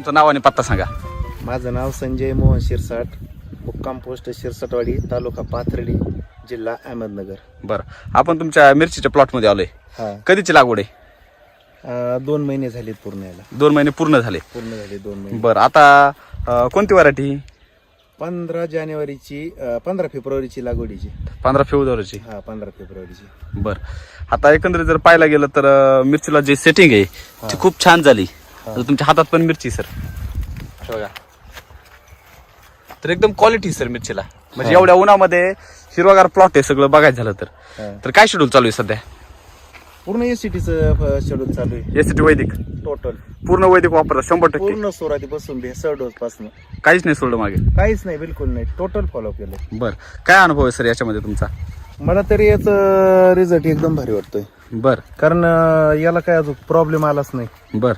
तुमचं नाव आणि पत्ता सांगा. माझं नाव संजय मोहन शिरसाट मुक्काम पोस्ट शिरसाटवाडी तालुका पाथर्डी जिल्हा अहमदनगर. बरं. आपण तुमच्या मिरचीच्या प्लॉटमध्ये आलोय. हा. कधीची लागवड आहे? अं, दोन महिने झालेत पूर्ण याला दोन महिने पूर्ण झाले. पूर्ण झाले दोन महिने. बरं आता अं, कोणती व्हरायटी पंधरा जानेवारीची अं, पंधरा फेब्रुवारीची लागवडीची पंधरा फेब्रुवारीची. हा पंधरा फेब्रुवारीची. बरं. आता एकंदरीत जर पाहायला गेलं तर अं, मिरचीला जे सेटिंग आहे ती खूप छान झाली. आता तुमच्या हातात पण मिरची सर. बघा. तर एकदम क्वालिटी सर मिरचीला. म्हणजे एवढ्या उन्हामध्ये हिरवागार प्लॉट आहे सगळं बघायचं झालं तर. हा. तर काय शेड्यूल चालू आहे सध्या? पूर्ण एस चं शेड्यूल चालू आहे. एसीटी वैदिक? टोटल पूर्ण वैदिक वापरता शंभर टक्के. पूर्ण सोरातीपासून भेसळ डोस पासून. काहीच नाही सोडलं मागे. काहीच नाही बिलकुल नाही. टोटल फॉलो केलं बर. काय अनुभव आहे सर याच्यामध्ये तुमचा? मला तरी याचा रिझल्ट एकदम भारी वाटतोय. बर. कारण अं, याला काय अजून प्रॉब्लेम आलाच नाही. बर.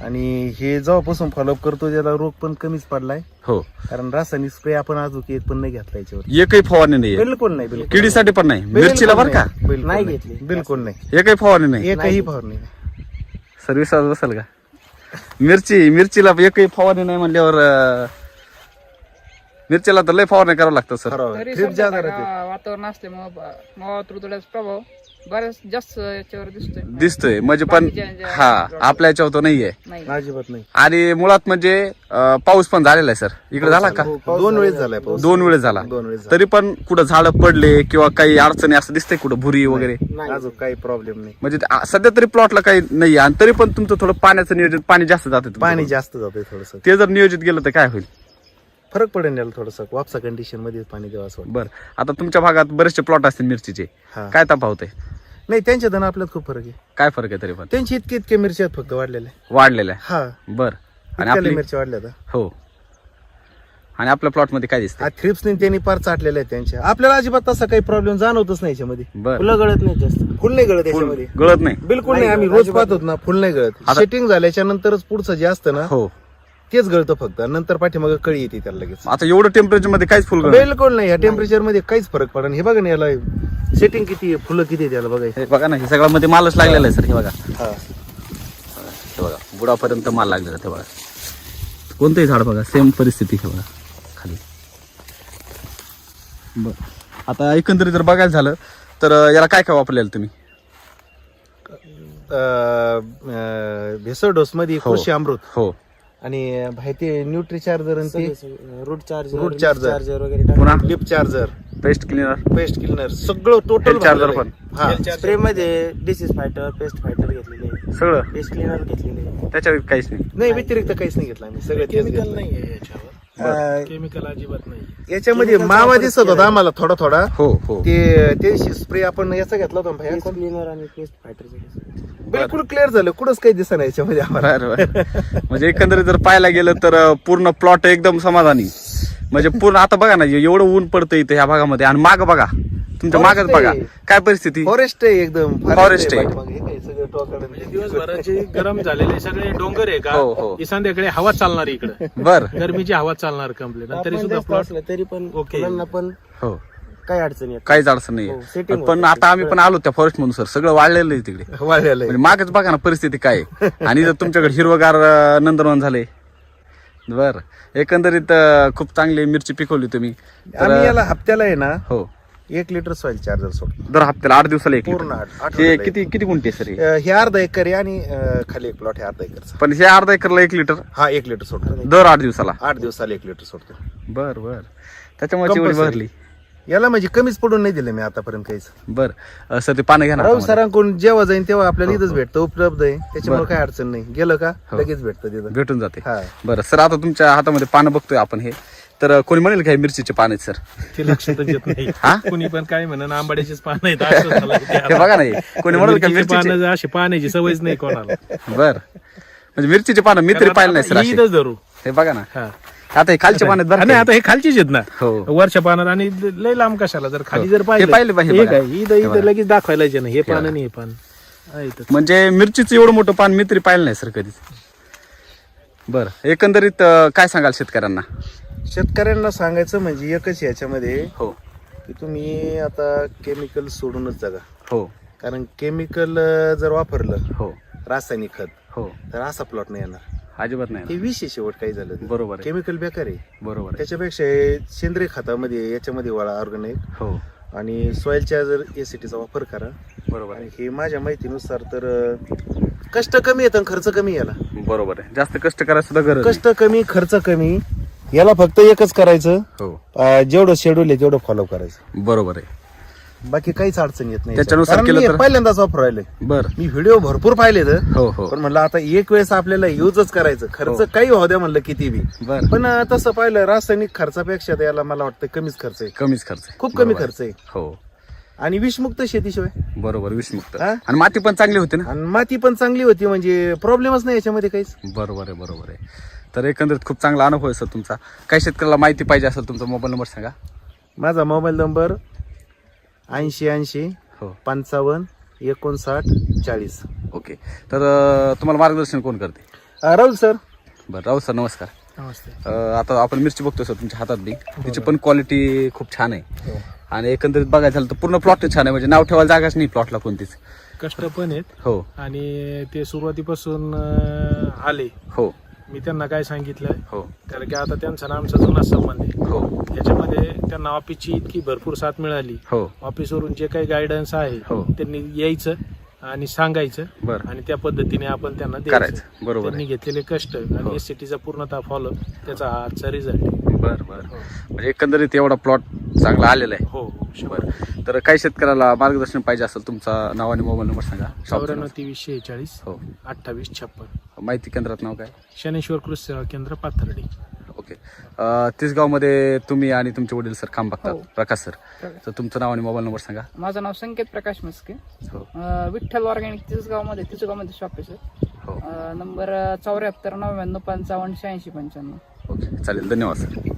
आणि हे जेव्हापासून फॉलोअप करतो त्याला रोग पण कमीच पडलाय. हो. कारण रासायनिक स्प्रे आपण अजून एक पण नाही घेतला याच्यावर. एकही फवारणी नाही बिलकुल नाही बिलकुल किडीसाठी पण नाही. बिलकुल मिरचीला बरं का? नाही. बिलकुल नाही घेतली. बिलकुल नाही. एकही फवारणी नाही. एकही फवारणी नाही. सर्व्हिस बसेल का? मिरची मिरचीला एकही फवारणी नाही म्हणल्यावर अं, मिरचीला तर लय फवारणी करावं लागतं सर. खरं तरी ट्रिप समजा जादा का राहते. वातावरण असल्यामुळं मावा ऋतुल्याचा प्रभाव बऱ्याच जास्त याच्यावर दिसतोय. दिसतोय. म्हणजे पण बाकीच्या हा आपल्या याच्यावर तो नाहीये. नाही. अजिबात नाही. आणि मुळात म्हणजे अं, पाऊस पण झालेला आहे सर. इकडे झाला का? दोन वेळेस झालाय पाऊस. दोन वेळेस झाला. दोन वेळेस तरी पण कुठं झाडं पडले किंवा काही अडचणी असं दिसतंय कुठं भुरी वगैरे. अजून काही प्रॉब्लेम नाही. म्हणजे ते- आ- सध्या तरी प्लॉटला काही नाही आणि तरी पण तुमचं थोडं पाण्याचं नियोजन पाणी जास्त जाते पाणी जास्त जातंय थोडस. ते जर नियोजित गेलं तर काय होईल? फरक पडेल याला थोडस. वापसा कंडिशनमध्ये पाणी द्यावं असं वाटतं. बर. आता तुमच्या भागात बरेचसे प्लॉट असतील मिरचीचे. हा. काय तफावत आहे? नाही त्यांच्या धन आपल्यात खूप फरक आहे. काय फरक आहे तरी पण? त्यांची इतके इतके मिरच्या फक्त वाढलेल्या. वाढलेलं आहे हा. बर. आणि इतक्या आपली मिरच्या वाढल्या आता. हो. आणि आपल्या प्लॉटमध्ये काय दिसतंय? आ थ्रिप्सने त्यांनी पार चाटलेल्या आहेत त्यांच्या. आपल्याला अजिबात तसा काही प्रॉब्लेम जाणवतच नाही याच्यामध्ये. बर. फुलं गळत नाही जास्त. फुल नाही गळत याच्यामध्ये. गळत नाही. बिलकुल नाही. आम्ही रोज पाहतो ना फुल नाही गळत. आता- सेटिंग झाल्याच्या नंतरच पुढचं जे असतं ना हो. तेच गळतं फक्त. नंतर पाठीमाग कळी येते त्याला लगेच. आता एवढं टेम्परेचरमध्ये काहीच फुल बिलकुल नाही. या टेम्परेचरमध्ये काहीच फरक पडत नाही. हे बघा ना याला सेटिंग किती आहे? फुलं किती आहे त्याला बघायचं? हे बघा ना हे सगळं मध्ये मालच लागलेला आहे सर हे बघा. हा. हे बघा बुडापर्यंत माल लागलेला ते बघा. कोणतंही झाड बघा सेम परिस्थिती हे बघा खाली. बर. आता एकंदरीत जर बघायला झालं तर याला काय काय वापरलेलं तुम्ही? भेसळ डोस मध्ये हो. कृषी अमृत. हो. आणि माहिती न्यूट्री चार्जर आणि ते root charger root charger. Charger वगैरे पुन्हा lip charger paste cleaner paste cleaner सगळं टोटल charger पण. स्प्रे मध्ये डिसीज फायटर पेस्ट फायटर घेतलेले सगळं? पेस्ट क्लिनर घेतलेले त्याच्या काहीच नाही. नाही व्यतिरिक्त काहीच नाही घेतलं आम्ही. सगळं तेच केमिकल घेतलं. नाही याच्यावर. अं, केमिकल अजिबात नाही याच्यामध्ये मावा दिसत होता आम्हाला थोडा थोडा. हो हो. ते त्याशी स्प्रे आपण याचा घेतला होता ना भैया? पेस्ट क्लिनर आणि पेस्ट फायटर बिलकुल क्लिअर झालं. कुठंच काही दिसत नाही याच्यामध्ये आम्हाला. बरं, बरं. म्हणजे एकंदरीत जर पाहायला गेलं तर अं, पूर्ण प्लॉट एकदम समाधानी. म्हणजे पूर्ण आता बघा ना एवढं ऊन पडतं इथे ह्या भागामध्ये. आणि माग बघा तुमच्या मागच बघा. काय परिस्थिती? फॉरेस्ट आहे एकदम. Forest आहे. हे म्हणजे दिवसभराचे गरम झालेले सगळे डोंगर आहे हो, हो. का संध्याकाळी हवा चालणार इकडे. बर. गरमीची हवा चालणार कंप्लीट तरी तरी सुद्धा प्लॉट तरी पण ओके. पण हो. काही अडचण काहीच अडचण हो, नाही setting पण. आता आम्ही पण आलो त्या फॉरेस्ट मधून सर सगळं वाढलेलं आहे तिकडे. वाढलेलं आहे. म्हणजे मागच बघा ना परिस्थिती काय आहे. आणि जर तुमच्याकडे हिरवगार नंदनवन झाले बर. एकंदरीत अं, खूप चांगली मिरची पिकवली तुम्ही. आम्ही याला हप्त्याला आहे ना हो. एक लिटर सॉइल चार्जर सोडतो. दर हप्त्याला आठ दिवसाला एक पूर्ण लिटर. आठ- हे किती किती गुंठे सर हे? अं, हे अर्धा एकर आहे आणि अं, खाली एक प्लॉट आहे अर्धा एकरचा. पण हे अर्धा एकरला एक लिटर? हा एक लिटर सोडतो. दर आठ दिवसाला? आठ दिवसाला एक लिटर सोडतो. बर बर. त्याच्यामुळे Compulsory. भरली. याला म्हणजे कमीच पडून नाही दिलं मी आतापर्यंत काहीच. बर सर ते पानं घ्या ना हातामध्ये. सरांकडून जेव्हा जाईन तेव्हा आपल्याला हो, इथंच हो. भेटतं उपलब्ध आहे. त्याच्यामुळे बरं. काही अडचण नाही. गेलं का हो. लगेच भेटतं तिथं. भेटून जाते. हा. बरं सर आता तुमच्या हातामध्ये पानं बघतोय आपण हे. तर कोणी म्हणेल का हे मिरचीचे पान आहेत सर? ते लक्षातच येत नाही. हा? कुणी पण काय म्हणून आंबाड्याचीच पानं आहेत असं झालं ते हे बघा नाही कोणी म्हणेल का मिरचीची मिरचीचे? पानं अशी पाण्याची सवयच नाही कोणाला. बर. म्हणजे मिरचीचे पानं मी तरी पाहिलं नाही सर ही. इथंच धरू. हे बघा ना. हा. आता हे खालचे पानं आहेत बरं नाही? आता हे खालचीच आहेत ना. हो. वरच्या पानात आणि लय लांब कशाला? जर खाली. जर हे. पाहिलं पाहिलं पाहिजे हे बघा. काय? इथं. लगेच दाखवायला यायचे ना हे. पान आणि हे पान. इथं. म्हणजे मिरचीचं एवढं मोठं पान मी तरी पाहिलं नाही सर कधीच. बर एकंदरीत अं, काय सांगाल शेतकऱ्यांना? शेतकऱ्यांना सांगायचं म्हणजे एकच याच्यामध्ये हो. की तुम्ही आता केमिकल सोडूनच जगा. हो. कारण केमिकल जर वापरलं हो. रासायनिक खत हो. तर असा प्लॉट नाही येणार. अजिबात नाही हे विष आहे शेवट काही झालं तर. बरोबर आहे. केमिकल बेकार आहे. बरोबर आहे. त्याच्यापेक्षा हे सेंद्रिय खतामध्ये याच्यामध्ये वाळा ऑर्गॅनिक हो. आणि सॉइलच्या जर एसीटीचा वापर करा. बरोबर आणि हे माझ्या माहितीनुसार तर अं, कष्ट कमी येतं खर्च कमी याला. बरोबर आहे. जास्त कष्ट करायला सुद्धा गरज कष्ट कमी खर्च कमी याला फक्त एकच करायचं. हो. अं, जेवढं शेड्यूल आहे तेवढं फॉलो करायचं. बरोबर आहे. बाकी काहीच अडचण येत नाही. त्याच्यानुसार कारण केलं मी तर- पहिल्यांदाच वापर राहिले. बर. मी व्हिडिओ भरपूर पाहिले तर हो हो. पण म्हणलं आता एक वेळेस आपल्याला युजच करायचं. खर्च हो. काही होऊ द्या म्हणलं किती बी. बर. पण अं, तसं पाहिलं रासायनिक खर्चापेक्षा तर याला मला वाटतं कमीच खर्च आहे. कमीच खर्च आहे. खूप कमी बरोबर. खर्च आहे. आहे. हो. आणि विषमुक्त शेतीशिवाय. बरोबर विषमुक्त. हा? आणि माती पण चांगली होती ना? आणि माती पण चांगली होती म्हणजे प्रॉब्लेमच नाही याच्यामध्ये काहीच. बरोबर आहे बरोबर आहे. तर एकंदरीत खूप चांगला अनुभव आहे सर तुमचा. काही शेतकऱ्याला माहिती पाहिजे असेल तुमचा मोबाईल नंबर सांगा. माझा मोबाईल नंबर ऐंशी ऐंशी हो. पंचावन्न एकोणसाठ चाळीस. ओके. तर अं, तुम्हाला मार्गदर्शन कोण करते? अं, राहुल सर. बरं राहू सर नमस्कार. नमस्ते. अं, आता आपण मिरची बघतोय सर तुमच्या हातात बी. तिची पण क्वालिटी खूप छान आहे. हो. आणि एकंदरीत बघायला झालं तर पूर्ण प्लॉट छान आहे. म्हणजे नाव ठेवायला जागाच नाही प्लॉटला कोणतीच. कष्ट पण आहेत. हो. आणि ते सुरुवातीपासून अं, आले. हो. मी त्यांना काय सांगितलं हो. कारण की आता त्यांचा ना आमचा जुना संबंध आहे. हो. त्याच्यामध्ये त्यांना ऑफिसची इतकी भरपूर साथ मिळाली. हो. ऑफिसवरून जे काही गायडन्स आहे हो. त्यांनी यायचं आणि सांगायचं बरं. आणि त्या पद्धतीने आपण त्यांना द्यायचं. करायचं. बरोबर त्यांनी घेतलेले कष्ट हो. आणि एस चा पूर्णतः फॉलो त्याचा हा आजचा रिझल्ट बरं बरं. म्हणजे एकंदरीत एवढा प्लॉट चांगला आलेला आहे. हो. हो शंभर बरं. तर काही शेतकऱ्याला मार्गदर्शन पाहिजे असेल तुमचा नाव आणि मोबाईल नंबर सांगा. चौऱ्याण्णव तेवीस शेहेचाळीस नाव. अठ्ठावीस छप्पन. हो माहिती केंद्रात नाव काय? शनेश्वर कृषी सेवा केंद्र पाथर्डी. ओके. अं, तिसगावमध्ये तुम्ही आणि तुमचे वडील सर काम बघतात. हो. प्रकाश सर. तर तुमचं नाव आणि मोबाईल नंबर सांगा. माझं नाव संकेत प्रकाश मस्के हो. अं, विठ्ठल ऑर्गॅनिक तिसगावमध्ये तिसगावमध्ये शॉप आहे सर हो. अं, नंबर चौऱ्याहत्तर नव्याण्णव पंचावन्न शहाऐंशी पंच्याण्णव. ओके. चालेल. धन्यवाद सर